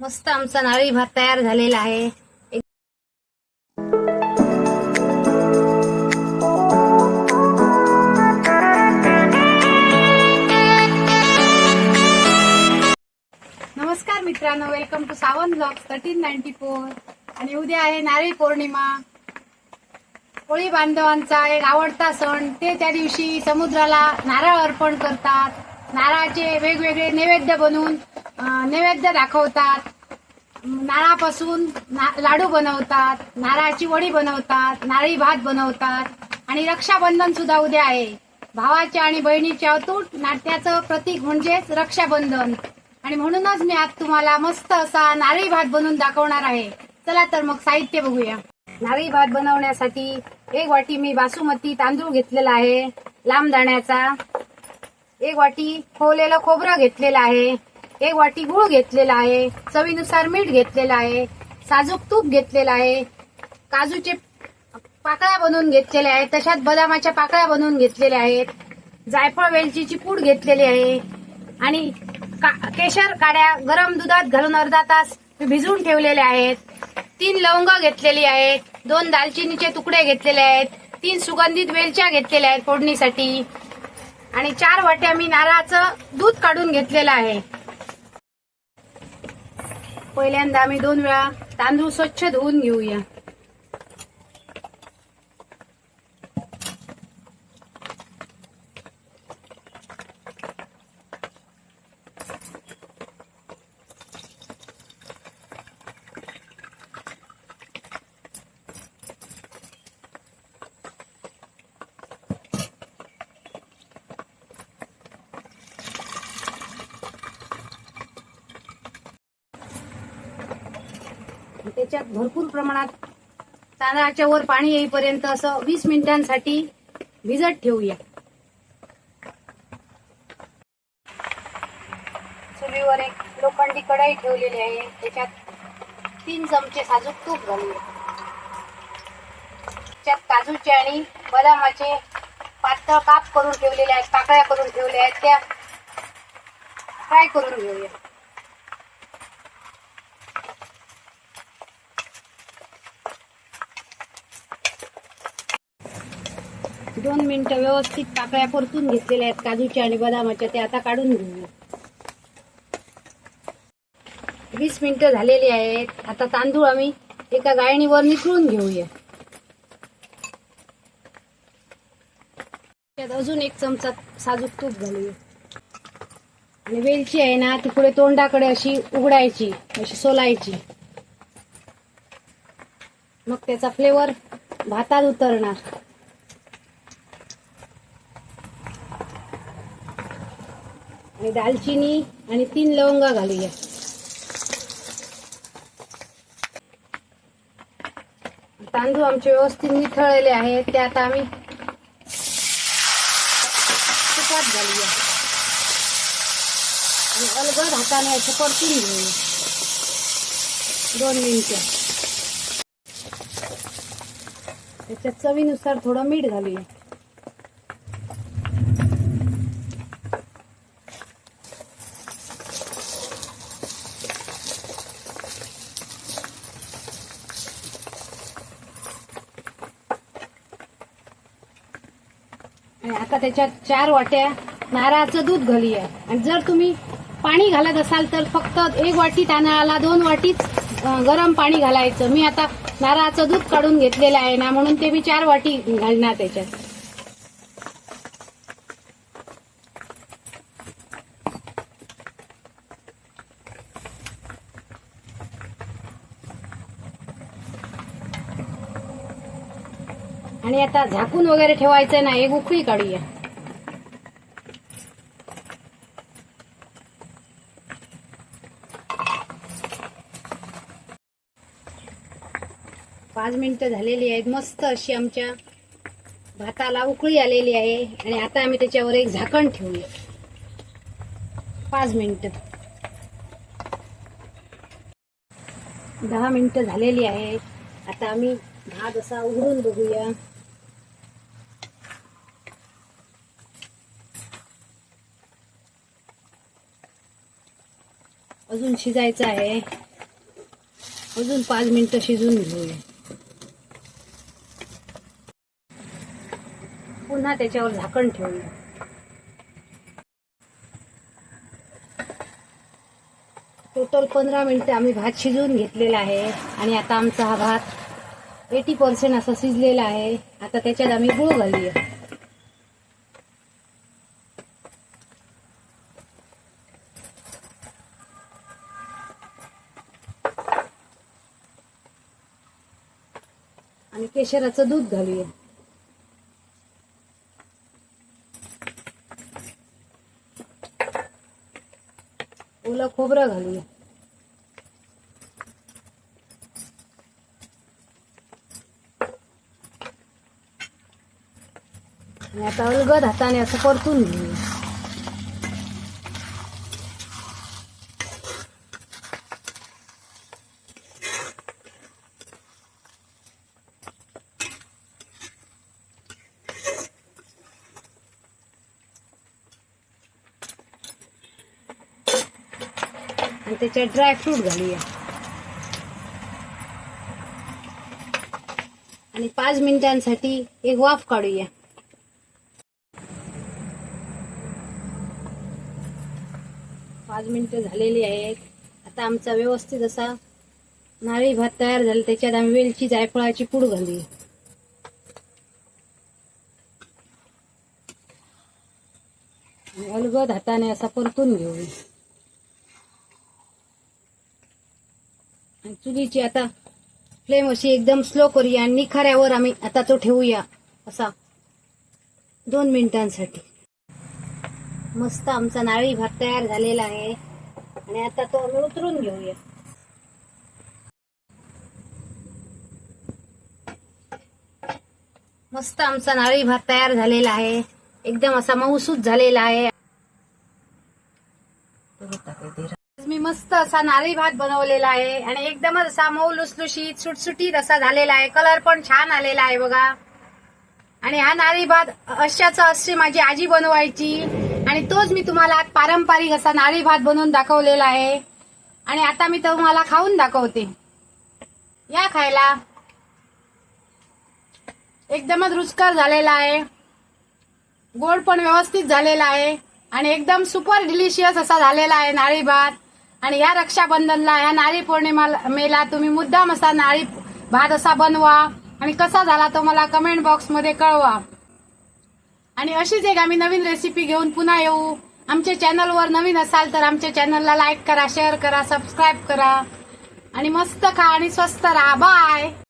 मस्त आमचा नारळी भात तयार झालेला आहे. नमस्कार मित्रांनो welcome to Sawant blog thirteen ninety four आणि उद्या आहे नारळी पौर्णिमा. कोळी बांधवांचा एक आवडता सण ते त्या दिवशी समुद्राला नारळ अर्पण करतात. नारळाचे वेगवेगळे नैवेद्य बनवून नैवेद्य दाखवतात. नारळापासून ना- लाडू बनवतात नारळाची वडी बनवतात नारळी भात बनवतात आणि रक्षाबंधन सुद्धा उद्या आहे. भावाच्या आणि बहिणीच्या अतूट नाट्याचं प्रतीक म्हणजेच रक्षाबंधन. आणि म्हणूनच मी आज तुम्हाला मस्त असा नारळी भात बनवून दाखवणार आहे. चला तर मग साहित्य बघूया. नारळी भात बनवण्यासाठी एक वाटी मी बासुमती तांदूळ घेतलेला आहे लांब दाण्याचा. एक वाटी खोवलेलं खोबरं घेतलेलं आहे. एक वाटी गूळ घेतलेला आहे. चवीनुसार मीठ घेतलेलं आहे. साजूक तूप घेतलेलं आहे. काजूचे पाकळ्या बनवून घेतलेल्या आहेत. तशात बदामाच्या पाकळ्या बनवून घेतलेल्या आहेत. जायफळ वेलचीची पूड घेतलेली आहे. आणि का- केशर काड्या गरम दुधात घालून अर्धा तास भिजवून ठेवलेल्या आहेत. तीन लवंग घेतलेली आहेत. दोन दालचिनीचे तुकडे घेतलेले आहेत. तीन सुगंधित वेलच्या घेतलेल्या आहेत फोडणीसाठी. आणि चार वाट्या मी नारळाचं दूध काढून घेतलेलं आहे. पहिल्यांदा आम्ही दोन वेळा तांदूळ स्वच्छ धुवून घेऊया. त्याच्यात भरपूर प्रमाणात तांदळाच्या वर पाणी येईपर्यंत असं वीस मिनिटांसाठी भिजत ठेवूया. चुलीवर एक लोखंडी कढई ठेवलेली आहे. त्याच्यात तीन चमचे साजूक तूप घालूया. त्याच्यात काजूचे आणि बदामाचे पातळ काप करून ठेवलेले आहेत पाकळ्या करून ठेवल्या आहेत. त्या फ्राय करून घेऊया. दोन मिनिटं व्यवस्थित पाकळ्या परतून घेतलेल्या आहेत काजूच्या आणि बदामाच्या ते आता काढून घेऊया. वीस मिनिटं झालेली आहेत. आता तांदूळ आम्ही एका गाळणीवर निखळून घेऊया. त्यात अजून एक चमचा साजूक तूप घालूया. आणि वेलची आहे ना ती पुढे तोंडाकडे अशी उघडायची अशी सोलायची. मग त्याचा फ्लेवर भातात उतरणार. आणि दालचिनी आणि तीन लवंगा घालूया. तांदूळ आमचे व्यवस्थित निथळलेले आहेत ते आता आम्ही तुपात घालूया. आणि अलगद हाताने असं परतून घेऊया. दोन मिनिटं. त्याच्या चवीनुसार थोडं मीठ घालूया. आता त्याच्यात चार वाट्या नारळाचं दूध घालूया. आणि जर तुम्ही पाणी घालत असाल तर फक्त एक वाटी तांदळाला दोन वाटीच गरम पाणी घालायचं. मी आता नारळाचं दूध काढून घेतलेलं आहे ना म्हणून ते मी चार वाटी घालणार त्याच्यात. आणि आता झाकून वगैरे ठेवायचं ना एक उकळी काढूया. पाच मिनिटं झालेली आहेत मस्त अशी आमच्या भाताला उकळी आलेली आहे. आणि आता आम्ही त्याच्यावर एक झाकण ठेवूया. पाच मिनिटं. दहा मिनिटं झालेली आहेत. आता आम्ही भात असा उघडून बघूया. अजून शिजायचं आहे. अजून पाच मिनिटं शिजून घेऊया. पुन्हा त्याच्यावर झाकण ठेवूया. टोटल पंधरा मिनिटं आम्ही भात शिजवून घेतलेला आहे आणि आता आमचा हा भात एटी पर्सेंट असा शिजलेला आहे. आता त्याच्यात आम्ही गुळ घालूया. आणि केशराचं दूध घालूया. ओलं खोबरं घालूया. आणि आता अलगद हाताने असं परतून घेऊया. त्याच्यात ड्रायफ्रूट घालूया. आणि पाच मिनिटांसाठी एक वाफ काढूया. पाच मिनिटं झालेली आहेत. आता आमचा व्यवस्थित असा नारळी भात तयार झाला. त्याच्यात आम्ही वेलची जायफळाची पूड घालूया. अलगद हाताने असा परतून घेऊया. आणि चुलीची आता फ्लेम अशी एकदम स्लो करूया आणि निखाऱ्यावर आम्ही आता तो ठेवूया असा दोन मिनिटांसाठी. मस्त आमचा नारळी भात तयार झालेला आहे. आणि आता तो आम्ही उतरून घेऊया. मस्त आमचा नारळी भात तयार झालेला आहे. एकदम असा मऊसूत झालेला आहे मी मस्त असा नारळी भात बनवलेला आहे. आणि एकदमच असा मऊ लुसलुशीत सुटसुटीत असा झालेला आहे. कलर पण छान आलेला आहे बघा. आणि हा नारळी भात अशाचा अशी माझी आजी बनवायची. आणि तोच मी तुम्हाला पारंपरिक असा नारळी भात बनवून दाखवलेला आहे. आणि आता मी तुम्हाला खाऊन दाखवते. या खायला. एकदमच रुचकर झालेला आहे. गोड पण व्यवस्थित झालेला आहे. आणि एकदम सुपर डिलिशियस असा झालेला आहे नारळी भात. आणि या रक्षाबंधनला या नारळी पौर्णिमेला तुम्ही मुद्दाम असा नारळी भात असा बनवा. आणि कसा झाला तो मला कमेंट बॉक्समध्ये कळवा. आणि अशीच एक आम्ही नवीन रेसिपी घेऊन पुन्हा येऊ. आमच्या चॅनलवर नवीन असाल तर आमच्या चॅनलला लाईक करा शेअर करा सबस्क्राईब करा. आणि मस्त खा आणि स्वस्त राहा. बाय